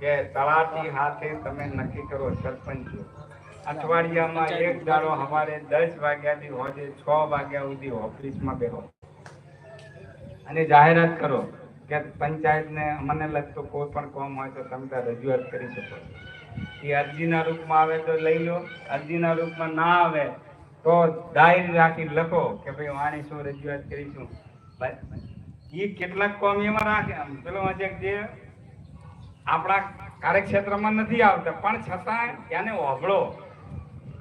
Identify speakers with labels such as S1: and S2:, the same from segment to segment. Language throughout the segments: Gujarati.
S1: કે તળાટી હાથે તમે નક્કી કરો સરપંચ. અઠવાડિયામાં એક દાડો અમારે દસ વાગ્યાથી હોજે છ વાગ્યા સુધી ઓફિસમાં બેહો. અને જાહેરાત કરો કે પંચાયતને મને લગતો કોઈ પણ કોમ હોય તો તમે ત્યાં રજૂઆત કરી શકો એ અરજીના રૂપમાં આવે તો લઈ લો અરજીના રૂપમાં ના આવે તો ડાયરી રાખી લખો કે ભાઈ વાણી શું રજૂઆત કરીશું. એ કેટલાક કોમ એમાં રાખે. પેલો જે આપણા કાર્યક્ષેત્રમાં નથી આવતા, પણ છતાં એને હોભળો.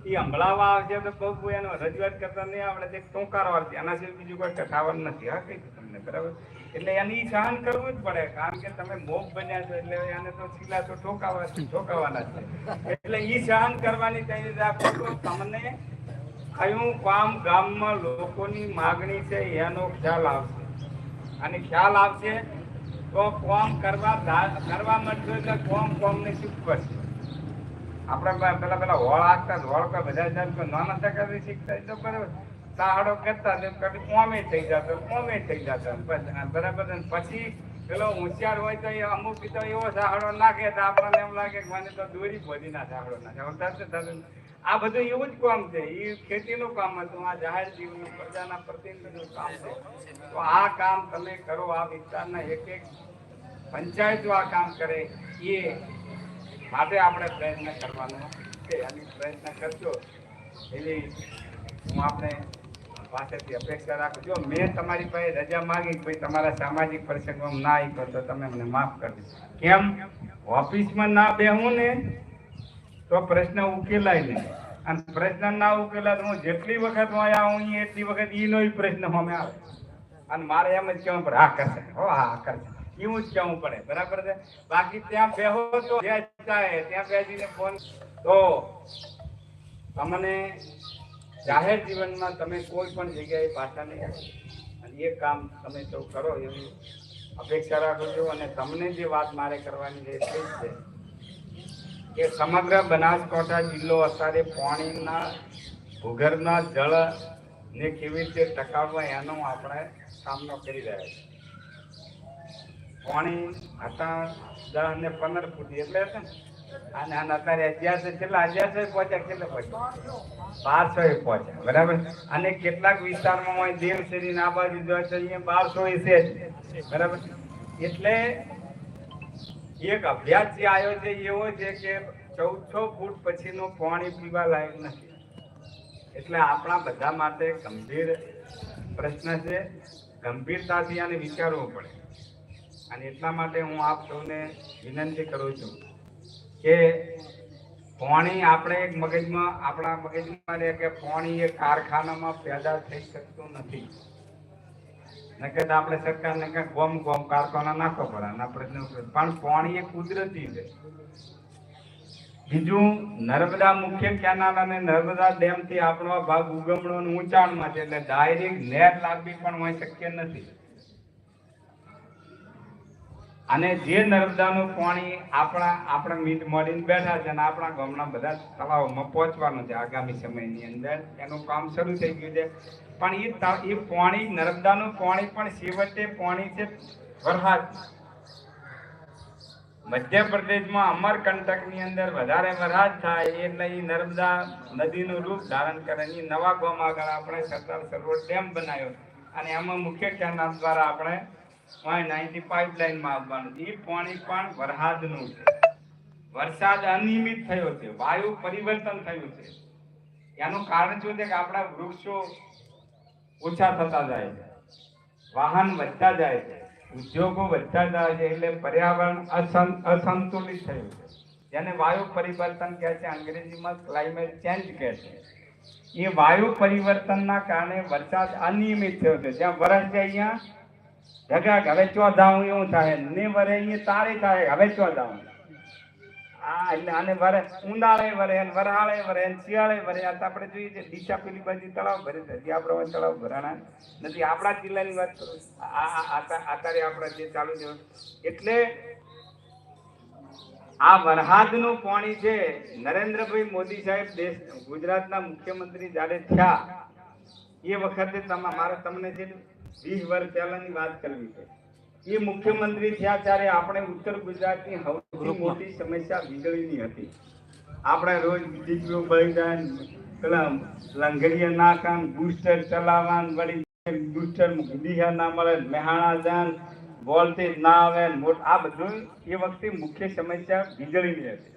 S1: એ હંભળાવા આવશે તો બહુ એનો રજૂઆત કરતા નહીં આવડે, તે ટૂંકારો છે એના સિવાય બીજું કોઈ કથાવર નથી. હા, કઈ તમને બરાબર. એટલે એને એ સહન કરવું જ પડે, કારણ કે તમે મોગ બન્યા છો એટલે એને તો શીલા તો ઠોકાવા ઠોકાવાના છે. એટલે એ સહન કરવાની તેની તમને કયું કામ ગામમાં લોકોની માગણી છે એનો ખ્યાલ આવશે. અને ખ્યાલ આવશે તો કોમ કરવા કરવા મળશે એટલે કોમ કોમને ચૂપ કરશે આપણે પેલા પેલા હોળ આગતા હોળ કોઈ બધા જાય નાના ટકા શીખતા તો બરાબર. સાહડો કરતા તેમ કદી કોમે થઈ જતો, કોમે થઈ જતો. બરાબર પછી પેલો હોશિયાર હોય તો એ અમુક તો એવો સાહડો નાખે તો આપણને એમ લાગે કે મને તો દોરી બોધી ના સાહડો નાખે. આ બધું એવું જ કામ છે. એ ખેતીનું કામ હતું. આ જાહેર જીવન, પ્રજાના પ્રતિનિધિનું કામ છે. તો આ કામ તમે કરો, આ વિસ્તારના એક એક પંચાયતો આ કામ કરે એ માટે આપણે પ્રયત્ન કરવાનો છે. અને પ્રયત્ન કરજો એવી હું આપણે પાસેથી અપેક્ષા રાખું જો મેં તમારી પાસે રજા માંગી ભાઈ તમારા સામાજિક પ્રસંગમાં ના આવ્યો તો તમે મને માફ કરજો કેમ? ઓફિસમાં ના બેહું ને તો પ્રશ્ન ઉકેલાય નહીં. અને પ્રશ્ન ના ઉકેલાય હું જેટલી વખત હું અહીંયા આવું એટલી વખત એનો પ્રશ્ન અમે આવે. અને મારે એમ જ કહેવું પડે હા, કરશે. હો, હા, કરશે. એવું જ કહેવું પડે. બરાબર છે? બાકી ત્યાં બેહો તો જે ત્યાં બેસીને ફોન તો તમને જાહેર જીવનમાં તમે કોઈ પણ જગ્યાએ પાછા નહીં અને એ કામ તમે સૌ કરો એવી અપેક્ષા રાખું છું. અને તમને જે વાત મારે કરવાની તે છે કે સમગ્ર બનાસકાંઠા જિલ્લો અત્યારે પાણીના, ભૂગર્ભના જળ ને કેવી રીતે ટકાવવા એનો આપણે સામનો કરી રહ્યા છીએ. પાણી હતા દસ ને પંદર ફૂટ એટલે છે ને. અને આને અત્યારે અગિયારસો કેટલા? અગિયારસો પહોંચ્યા કેટલા પહોંચ્યા? બારસો એ પહોંચ્યા, બરાબર? અને કેટલાક વિસ્તારમાં હોય દેવશરી ના બાજુ જો છે બારસો એ છે. બરાબર? એટલે એક અભ્યાસ જે આવ્યો છે એવો છે કે ચૌદસો ફૂટ પછીનું પાણી પીવા લાયક નથી. એટલે આપણા બધા માટે ગંભીર પ્રશ્ન છે. ગંભીરતાથી આને વિચારવું પડે. અને એટલા માટે હું આપ સૌને વિનંતી કરું છું કે પાણી આપણે એક મગજમાં, આપણા મગજમાં રહે કે પાણી એ કારખાનામાં પેદા થઈ શકતું નથી. નકર આપણે સરકારને કંઈક ગોમ ગોમ કારખાના નાખવો પડે અને આપણે પણ પાણી એ કુદરતી છે. બીજું, નર્મદા મુખ્ય કેનાલ અને નર્મદા ડેમથી આપણો ભાગ ઉગમણો ઊંચાણમાં છે, એટલે ડાયરેક્ટ નેટ લાગવી પણ હોય શક્ય નથી. અને જે નર્મદાનું પાણી આપણા આપણે મીટ મળીને બેઠા છે અને આપણા ગામના બધા તળાવોમાં પહોંચવાનું છે આગામી સમયની અંદર, એનું કામ શરૂ થઈ ગયું છે. પણ એ એ પાણી, નર્મદાનું પાણી પણ છેવટે પાણી છે વરસાદ મધ્યપ્રદેશમાં અમરકંટકની અંદર વધારે વરસાદ થાય એટલે એ નર્મદા નદીનું રૂપ ધારણ કરે એ નવા ગામ આગળ આપણે સરદાર સરોવર ડેમ બનાવ્યો. અને એમાં મુખ્ય કેનાલ દ્વારા આપણે વરસાદ અનિયમિત થયો છે. વાયુ પરિવર્તન થયું છે. એનું કારણ વૃક્ષો ઓછા થતા જાય છે. વાહન વધતા જાય છે. ઉદ્યોગો વધતા જાય છે એટલે પર્યાવરણ અસં, અસંતુલિત થયું છે. જેને વાયુ પરિવર્તન કહે છે, અંગ્રેજીમાં ક્લાઇમેટ ચેન્જ કહે છે. એ વાયુ પરિવર્તનના કારણે વરસાદ અનિયમિત થયો છે. જ્યાં વરસ છે અહીંયા જગા હવે ચોધાવું એવું થાય? ને વરે એ તારે થાય, હવે ચોધાવું આ એટલે આને વરે ઉનાળે વરે ને વરાળે વરે ને શિયાળે વરે. આ આપણે જોઈએ છે, દિશા પેલી બાજુ તળાવ ભરે છે. હજી આપણે તળાવ ભરાણા નથી. આપણા જિલ્લાની વાત કરું. આ અત્યારે આપણા જે ચાલુ છે. એટલે આ વરહાદનું પાણી છે, નરેન્દ્રભાઈ મોદી સાહેબ દેશ, ગુજરાતના મુખ્યમંત્રી જ્યારે થયા, એ વખતે તમારે મારે તમને ને વીસ વર્ષ પહેલાની વાત કરવી છે. એ મુખ્યમંત્રી થયા ત્યારે આપણે ઉત્તર ગુજરાતની સૌથી મોટી સમસ્યા વીજળીની હતી. આપણે રોજ દીકરીઓ બળી જાય ને ના કામ બુસ્ટર ચલાવવા વળી બુસ્ટર દિશા ના મળે મહેણા જાય વોલ્ટેજ ના આવે મોટ આ બધું એ વખતે મુખ્ય સમસ્યા વીજળીની હતી.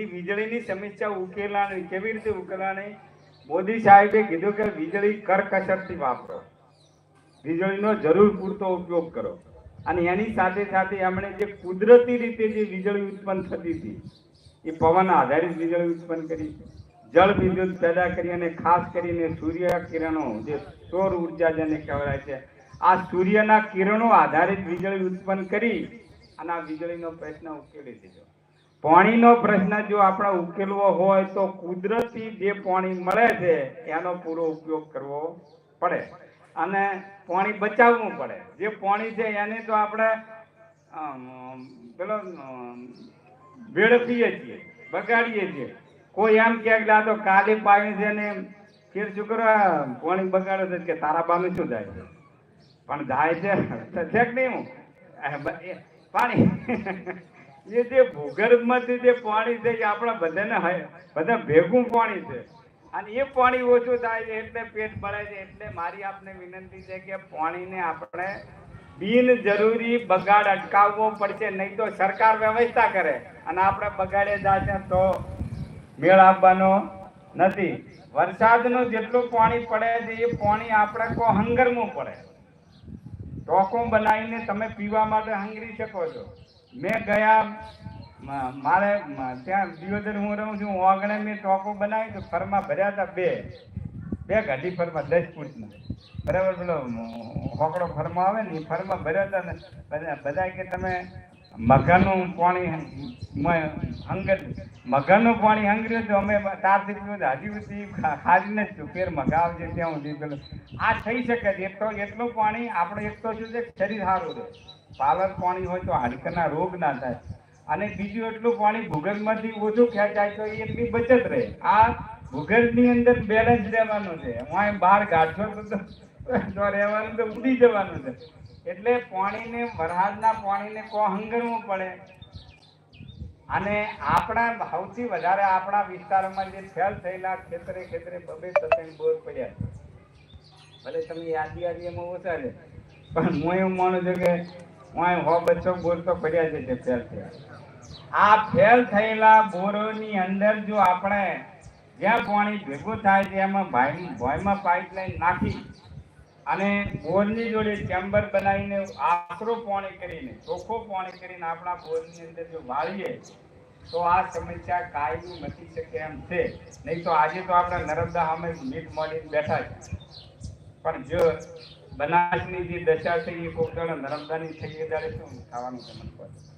S1: એ વીજળીની સમસ્યા ઉકેલાની કેવી રીતે ઉકેલાની? મોદી સાહેબે કીધું કે વીજળી કરકસરથી વાપરો. વીજળીનો જરૂર પૂરતો ઉપયોગ કરો. અને એની સાથે સાથે એમણે જે કુદરતી રીતે જે વીજળી ઉત્પન્ન થતી હતી, એ પવન આધારિત વીજળી ઉત્પન્ન કરી. જળ વિદ્યુત પેદા કરી અને ખાસ કરીને સૂર્ય કિરણો, જે સૌર ઊર્જા જેને કહેવાય છે, આ સૂર્યના કિરણો આધારિત વીજળી ઉત્પન્ન કરી અને આ વીજળીનો પ્રશ્ન ઉકેલી દીધો. પાણીનો પ્રશ્ન જો આપણે ઉકેલવો હોય તો કુદરતી જે પાણી મળે છે, એનો પૂરો ઉપયોગ કરવો પડે. અને પાણી બચાવવું પડે. જે પાણી છે એને તો આપણે પેલો વેડફીએ છીએ, બગાડીએ છીએ. કોઈ એમ કે આ તો કાલે પાણી છે ને ફેર શું કરો પાણી બગાડે છે કે તારા બાનું શું થાય છે? પણ જાય છે છે કે નહીં હું? પાણી. એ જે ભૂગર્ભમાંથી જે પાણી છે એ આપણા બધાને બધા ભેગું પાણી છે. અને એ પાણી ઓછું થાય છે એટલે પેટ ભરાય છે એટલે મારી આપને વિનંતી છે કે પાણીને આપણે બિન જરૂરી બગાડ અટકાવવો પડશે, નહીં તો સરકાર વ્યવસ્થા કરે અને આપણે બગાડે જશે તો મેળ આપવાનો નથી. વરસાદનું જેટલું પાણી પડે છે, એ પાણી આપણે કો હંગરમું પડે. ટોકો બનાવીને તમે પીવા માટે હંગરી શકો છો. મેં ગયા મારે ત્યાં દિયોદર હું રહું છું ઓગણે મેં ટોકો બનાવી તો ફરમાં ભર્યા હતા બે. બે ગાડી ફરમાં, દસ ફૂટના. બરાબર પેલો હોકડો ફરમાં આવે ને, એ ફરમાં ભર્યા હતા ને, બધા કે તમે મગરનું પાણી હંગર મગરનું પાણી હંગર્યું તો અમે તારથી પીવું હજી સુધી ખાલી નથી છું, ફેર મગાવજે ત્યાં સુધી પેલું. આ થઈ શકે છે તો એટલું પાણી, આપણે એક તો શું છે, શરીર સારું રહે. પાલર પાણી હોય તો હાડકાના રોગ ના થાય. અને બીજું એટલું પાણી ભૂગર્ભમાંથી ઓછું ખેંચાય તો એટલી બચત રહે. આ ભૂગર્ભની અંદર બેલેન્સ રહેવાનું છે. હું બહાર ગાંઠો તો રહેવાનું તો ઉડી જવાનું છે. એટલે પાણીને વરસાદના પાણીને કો હંગરવું પડે. અને આપણા સૌથી વધારે આપણા વિસ્તારોમાં જે ફેલ થયેલા ખેતરે ખેતરે બબે સતન બોર પડ્યા. ભલે તમે યાદી યાદી એમાં ઓછા છે, પણ હું એવું માનું છું કે હું હો બચ્ચો, બોર તો પડ્યા છે, ફેલ થયા. આ ફેલ થયેલા બોરોની અંદર જો આપણે જ્યાં પાણી ભેગું થાય છે, એમાં ભાઈ ભોયમાં પાઇપલાઇન નાખી અને બોરની જોડે ચેમ્બર બનાવીને આકરો પાણી કરીને, ચોખ્ખો પાણી કરીને આપણા બોરની અંદર જો વાળીએ, તો આ સમસ્યા કાયમી મટી શકે એમ છે. નહીં તો આજે તો આપણે નર્મદા સામે મીટ મળીને બેઠા છે. પણ જો બનાસની જે દશા થઈ એ કોક દાડો નર્મદાની થઈ એ દાડે શું? ખાવાનું છે પડે.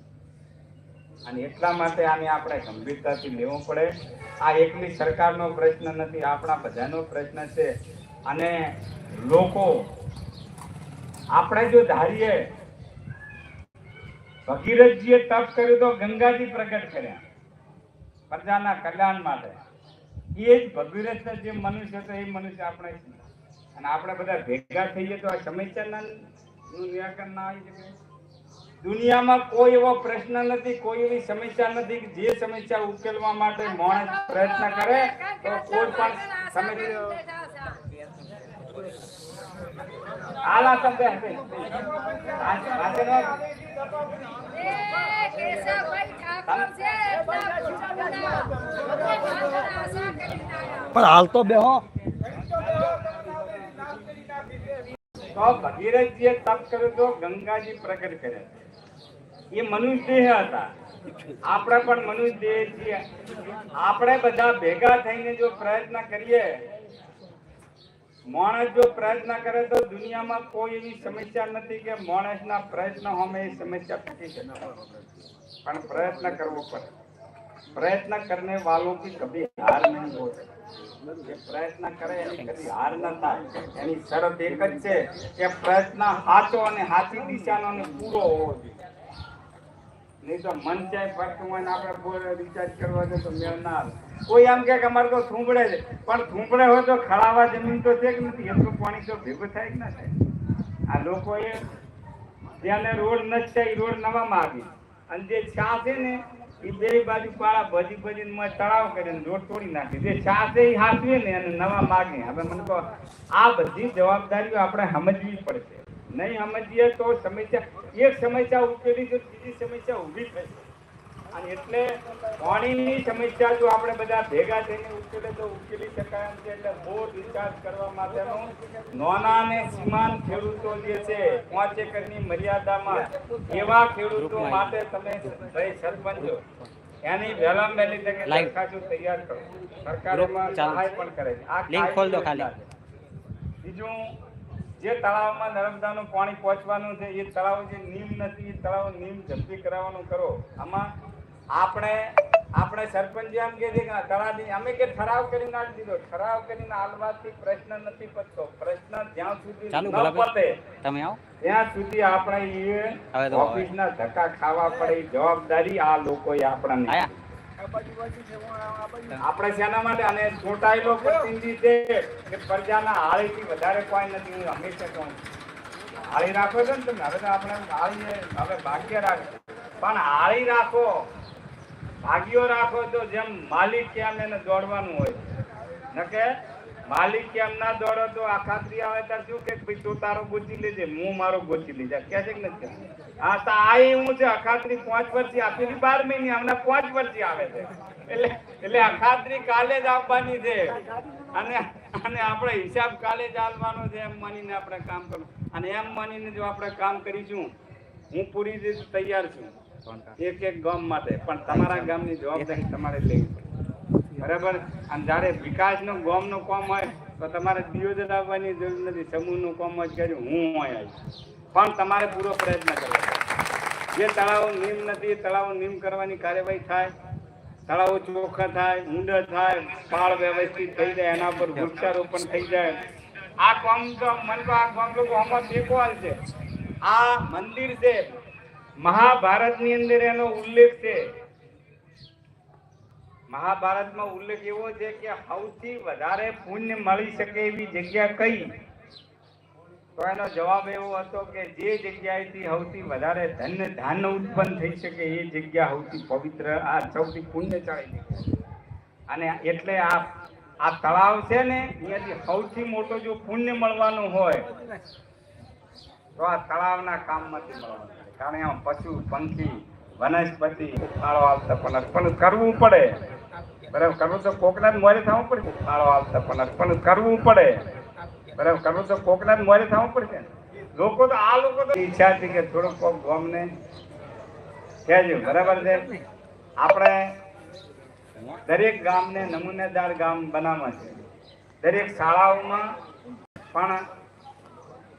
S1: અને એટલા માટે આને આપણે ગંભીરતાથી લેવું પડે. આ એકલી સરકારનો પ્રશ્ન નથી આપણા બધાનો પ્રશ્ન છે. અને લોકો, આપણે જો ધારીએ, ભગીરથજીએ તપ કર્યું તો ગંગાજી પ્રગટ કર્યા, પ્રજાના કલ્યાણ માટે. એ જ ભગીરથ જે મનુષ્ય હતો એ મનુષ્ય આપણે અને આપણે બધા ભેગા થઈએ તો આ સમસ્યાના નિરાકરણ ના આવી શકે. દુનિયામાં કોઈ એવો પ્રશ્ન નથી કોઈ એવી સમસ્યા નથી કે જે સમસ્યા ઉકેલવા માટે માણસ પ્રયત્ન કરે તો કોઈ પણ સમસ્યા આલા
S2: પણ હાલ તો બેહો
S1: તો ભગીરથજીએ તપ કર્યું તો ગંગાજી પ્રગટ કર્યા. એ મનુષ્ય દેહ હતા. આપણે પણ મનુષ્ય દેહ છીએ. આપણે બધા ભેગા થઈને જો પ્રયત્ન કરીએ, માણસ જો પ્રયત્ન કરે તો દુનિયામાં કોઈ એવી સમસ્યા નથી કે માણસના પ્રયત્ન અમે એ સમસ્યા ટકી શકે પણ પ્રયત્ન કરવો પડે. પ્રયત્ન કરને વાલો की કભી હાર નહીં હોતી જે પ્રયત્ન કરે એની કદી હાર ન થાય. એની શરત એક જ છે કે પ્રયત્ન સાચો અને સાચી દિશાનો પૂરો હોવો જોઈએ. નહીં તો મન ચાય હોય આપણે બોલ રિચાર્જ કરવા છે તો મેળ ના આવે. કોઈ એમ કે અમારે તો થૂંપડે છે. પણ થૂંપડે હોય તો ખળાવા જમીન તો છે કે નથી. એટલું પાણી તો ભેગું થાય કે ના થાય. આ લોકોએ જેને રોડ નથી એ રોડ નવામાં આવી. અને જે છા છે ને એ બે બાજુ પાળા ભજી ભજીને મેં તળાવ કરીને રોડ તોડી નાખી. જે છા છે એ હાથવી ને અને નવા માગે. હવે મને કહો આ બધી જવાબદારીઓ આપણે સમજવી પડશે. નહીં સમજીએ તો સમસ્યા એક સમસ્યા ઉકેલી તો બીજી સમસ્યા ઊભી થશે અને એટલે પાણીની સમસ્યા જો આપણે બધા ભેગા થઈને ઉકેલે તો ઉકેલી શકાય એમ છે એટલે બોર રિચાર્જ કરવા માટેનો નાના અને સીમાંત ખેડૂતો જે છે પાંચ એકરની મર્યાદામાં એવા ખેડૂતો માટે તમે ભાઈ સરપંચો એની વહેલા વહેલી તકે. દરખાસ્તો તૈયાર કરો.
S2: સરકારમાં
S1: સહાય પણ કરે છે. આ
S2: લિંક ખોલ દો ખાલી.
S1: બીજું જે તળાવમાં નર્મદાનું પાણી પહોંચવાનું છે એ તળાવ જે નીમ નથી એ તળાવ નીમ ઝડપી કરાવવાનું કરો. આમાં આપણે આપણે સરપંચ એમ કે છે કે તળાવની અમે કે ઠરાવ કરીને આલી દીધો. ઠરાવ કરીને આલવાથી પ્રશ્ન નથી પતતો. પ્રશ્ન જ્યાં સુધી ન પતે
S2: તમે આવો.
S1: ત્યાં સુધી આપણે એ ઓફિસના ધક્કા ખાવા પડે જવાબદારી આ લોકોએ આપણને. આપણે શેના માટે? અને ચૂંટાયેલો પ્રતિનિધિ છે કે પ્રજાના હાળીથી વધારે કોઈ નથી. હું હંમેશા કહું હાળી રાખો છો ને તમે. હવે તો આપણે હાળી હવે ભાગ્ય રાખો. પણ હાળી રાખો. ભાગ્યો રાખો તો જેમ માલિક કેમ એને દોડવાનું હોય. નકે? માલિક કેમ ના દોડો તો આ ખાતરી આવે ત્યારે શું કે ભાઈ તું તારો ગોચી લેજે હું મારો ગોચી લીધા કે છે કે નથી? હા તો આ હું છે અખાત્રી પાંચ વર્ષથી આપેલી બાર મહિને હમણાં પાંચ વર્ષથી આવે છે. એટલે એટલે અખાત્રી કાલે જ આપવાની છે. અને અને આપણે હિસાબ કાલે જ આલવાનો છે એમ માનીને આપણે કામ કરવું. અને એમ માનીને જો આપણે કામ કરીશું હું પૂરી રીતે તૈયાર છું. એક એક ગામ માટે. પણ તમારા ગામની જવાબદારી તમારે લેવી બરાબર? અને જ્યારે વિકાસનો ગોમનો કોમ હોય, તો તમારે દિયોદર આવવાની જરૂર નથી. સમૂહનું કોમ જ કર્યું. હું હોય પણ તમારે પૂરો પ્રયત્ન કરવો જે તળાવો નીમ નથી તળાવો નીમ કરવાની કાર્યવાહી થાય. તળાવો ચોખ્ખા થાય, ઊંડા થાય પાળ વ્યવસ્થિત થઈ જાય, એના પર વૃક્ષારોપણ થઈ જાય. આ કોમ તો મન તો આ કોમ લોકો આમાં શીખવાલ છે. આ મંદિર છે. મહાભારતની અંદર એનો ઉલ્લેખ છે. મહાભારતમાં ઉલ્લેખ એવો છે કે સૌથી વધારે પુણ્ય મળી શકે એવી જગ્યા કઈ? તો એનો જવાબ એવો હતો કે જે જગ્યાએથી સૌથી વધારે ધન ધાન ઉત્પન્ન થઈ શકે એ જગ્યા સૌથી પવિત્ર, આ સૌથી પુણ્યશાળી જગ્યા. અને એટલે આ આ તળાવ છે ને અહીંયાથી સૌથી મોટો જો પુણ્ય મળવાનું હોય, તો આ તળાવના કામમાંથી મળવાનું કારણ એમાં પશુ, પંખી, વનસ્પતિ, ફાળો આવતા પણ અર્પણ કરવું પડે. બરાબર, કરવું તો કોકના જ મોરે થવું પડે ફાળો આવતા પણ પણ કરવું પડે. બરાબર, કરવું તો કોકના જ મોરે થવું પડશે. લોકો તો, આ લોકો તો ઈચ્છા હતી કે થોડુંક કોક ગામને કહેજો, બરાબર છે? આપણે દરેક ગામને નમૂનેદાર ગામ બનાવવા છે. દરેક શાળાઓમાં પણ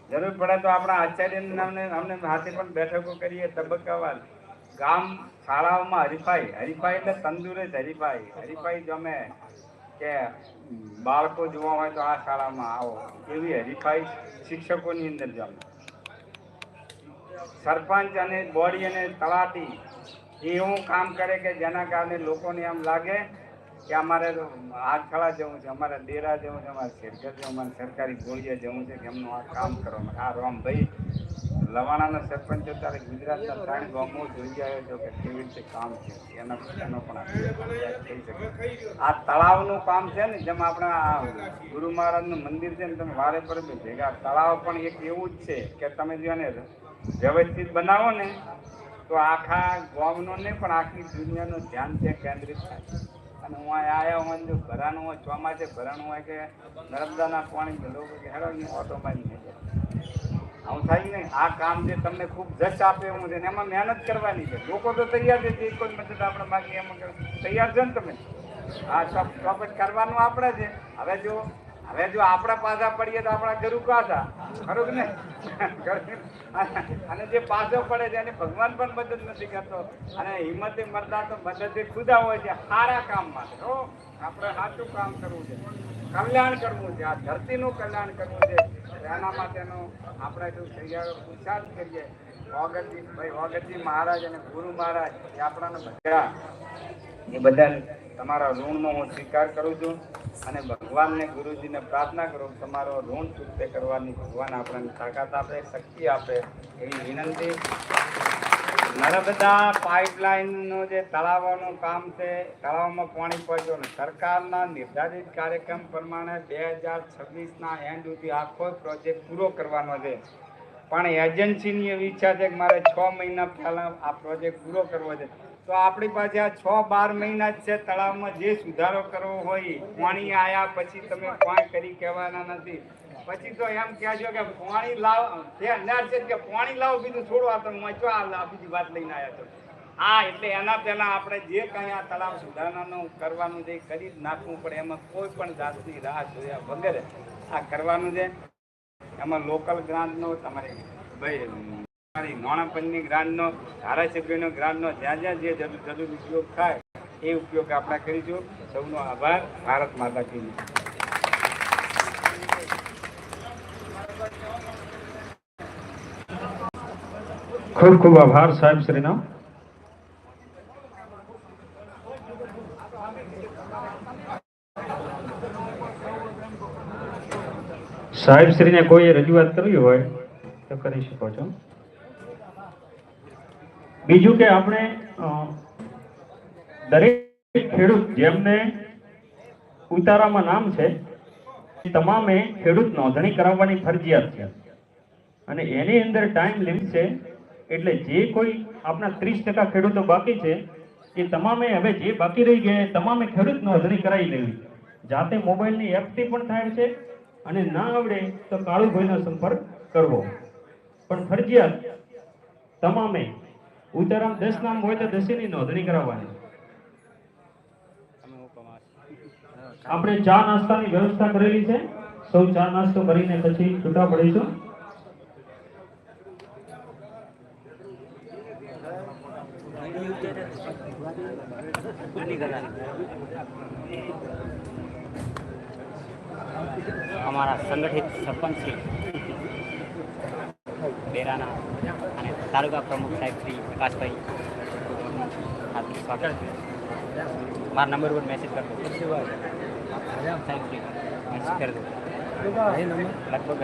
S1: જરૂર પડે તો આપણા આચાર્ય નામને અમને હાથે પણ બેઠકો કરીએ, તબક્કાવાર. ગામ શાળાઓમાં હરીફાઈ. હરીફાઈ એટલે તંદુરસ્ત હરીફાઈ. હરીફાઈ જમે કે બાળકો જોવા હોય તો આ શાળામાં આવો. એવી હરીફાઈ શિક્ષકોની અંદર જમે સરપંચ અને બોડી અને તલાટી, એ એવું કામ કરે કે જેના કારણે લોકોને એમ લાગે કે અમારે હાથખળા જવું છે, અમારે ડેરા જવું છે, અમારે શેરગર જવું, અમારે સરકારી ગોળીએ જવું છે, કે એમનું આ કામ કરવા આ આ રામભાઈ લવાણાના સરપંચ અત્યારે ગુજરાતના ત્રણ ગામો જોઈ આવ્યો છો કે કેવી રીતે કામ છે. એનો એનો પણ આ તળાવનું કામ છે ને, જેમ આપણા આ ગુરુ મહારાજનું મંદિર છે ને, તમે વારે પર ભેગા. તળાવ પણ એક એવું જ છે કે તમે જો એને વ્યવસ્થિત બનાવો ને, તો આખા ગામનો ને પણ આખી દુનિયાનું ધ્યાન ત્યાં કેન્દ્રિત થાય. અને હું અહીંયા આવ્યા હોય જો ભરાણું હોય, ચોમાસે ભરાણું હોય કે નર્મદાના પાણી કે હેડો અહીંયા ઓટો મારી આવું થાય ને આ કામ જે તમને ખૂબ જશ આપે એવું છે એમાં મહેનત કરવાની છે. લોકો તો તૈયાર છે, જે કોઈ મદદ આપણે માગીએ એમાં તૈયાર છે ને તમે? આ ચોપટ કરવાનું આપણે છે. હવે જો હવે જો આપણે પાછા પડીએ તો આપણા ગરુ પાછા ખરું ને અને જે પાછો પડે છે, એને ભગવાન પણ મદદ નથી કરતો. અને હિંમતે મરદા તો મદદ ખુદા હોય છે સારા કામ માટે. હો, આપણે સાચું કામ કરવું છે. કલ્યાણ કરવું છે. આ ધરતીનું કલ્યાણ કરવું છે. એના માટેનો આપણે જો તૈયાર પુરુષાર્થ કરીએ. ભગતજી ભાઈ ભગતજી મહારાજ અને ગુરુ મહારાજ એ આપણાને બધા એ બદલ તમારા ઋણનો હું સ્વીકાર કરું છું અને ભગવાનને ગુરુજીને પ્રાર્થના કરું તમારો ઋણ ચૂકતે કરવાની ભગવાન આપણને તાકાત આપે, શક્તિ આપે એવી વિનંતી. નર્મદા પાઇપલાઇનનું જે તળાવોનું કામ છે, તળાવમાં પાણી પહોંચ્યો સરકારના નિર્ધારિત કાર્યક્રમ પ્રમાણે બે હજાર છવ્વીસના એન્ડ સુધી આખો પ્રોજેક્ટ પૂરો કરવાનો છે. પણ એજન્સીની એવી ઈચ્છા છે કે મારે છ મહિના પહેલાં આ પ્રોજેક્ટ પૂરો કરવો છે. તો આપણી પાસે આ છ બાર મહિના જ છે, તળાવમાં જે સુધારો કરવો હોય, પાણી આવ્યા પછી તમે પાણી કરી કહેવાના નથી. પછી તો એમ કહેજો કે પાણી લાવ, તે અંદાજ છે કે પાણી લાવ બીજું છોડો, આ તો મચવા આ બીજી વાત લઈને આવ્યા છો હા, એટલે એના પહેલાં આપણે જે કંઈ આ તળાવ સુધારણાનું કરવાનું છે કરી જ નાખવું પડે. એમાં કોઈ પણ જાતની રાહ જોયા વગર આ કરવાનું છે. એમાં લોકલ ગ્રાન્ટનો તમારે ભાઈ, તમારી નાણાપંચની ગ્રાન્ટનો ધારાસભ્યનો ગ્રાન્ટનો જ્યાં જ્યાં જે જરૂર જરૂર ઉપયોગ થાય એ ઉપયોગ આપણે કરીશું. સૌનો આભાર. ભારત માતા કી
S2: ખૂબ ખૂબ આભાર સાહેબ શ્રીનો. સાહેબ શ્રીને કોઈ રજૂઆત કરવી હોય તો કરી શકો છો. બીજું કે આપણે દરેક ખેડૂત જેમને ઉતારામાં નામ છે તમામે ખેડૂત નોંધણી કરાવવાની ફરજિયાત છે. અને એની અંદર ટાઈમ લિમિટ છે એટલે જે કોઈ આપણા ત્રીસ ટકા ખેડૂતો બાકી છે, એ તમામે હવે જે બાકી રહી ગયા તમામે ખેડૂત નોંધણી કરાવી લેવી જાતે મોબાઈલની એપથી પણ થાય છે અને ના આવડે તો કાળુભાઈનો સંપર્ક કરવો. પણ ફરજિયાત તમામે ઉતારામ દસ નામ હોય તો દસેની નોંધણી કરાવવાની. આપણે ચા નાસ્તાની વ્યવસ્થા કરેલી છે. સૌ ચા નાસ્તો કરીને પછી છૂટા પડીશું.
S3: અમારા સંગઠિત સરપંચ શ્રી ડેરાના અને તાલુકા પ્રમુખ સાહેબ શ્રી પ્રકાશભાઈ. હાર્દિક સ્વાગત. મારા નંબર પર મેસેજ કરજો સાહેબ શ્રી મેસેજ કરી દો. લગભગ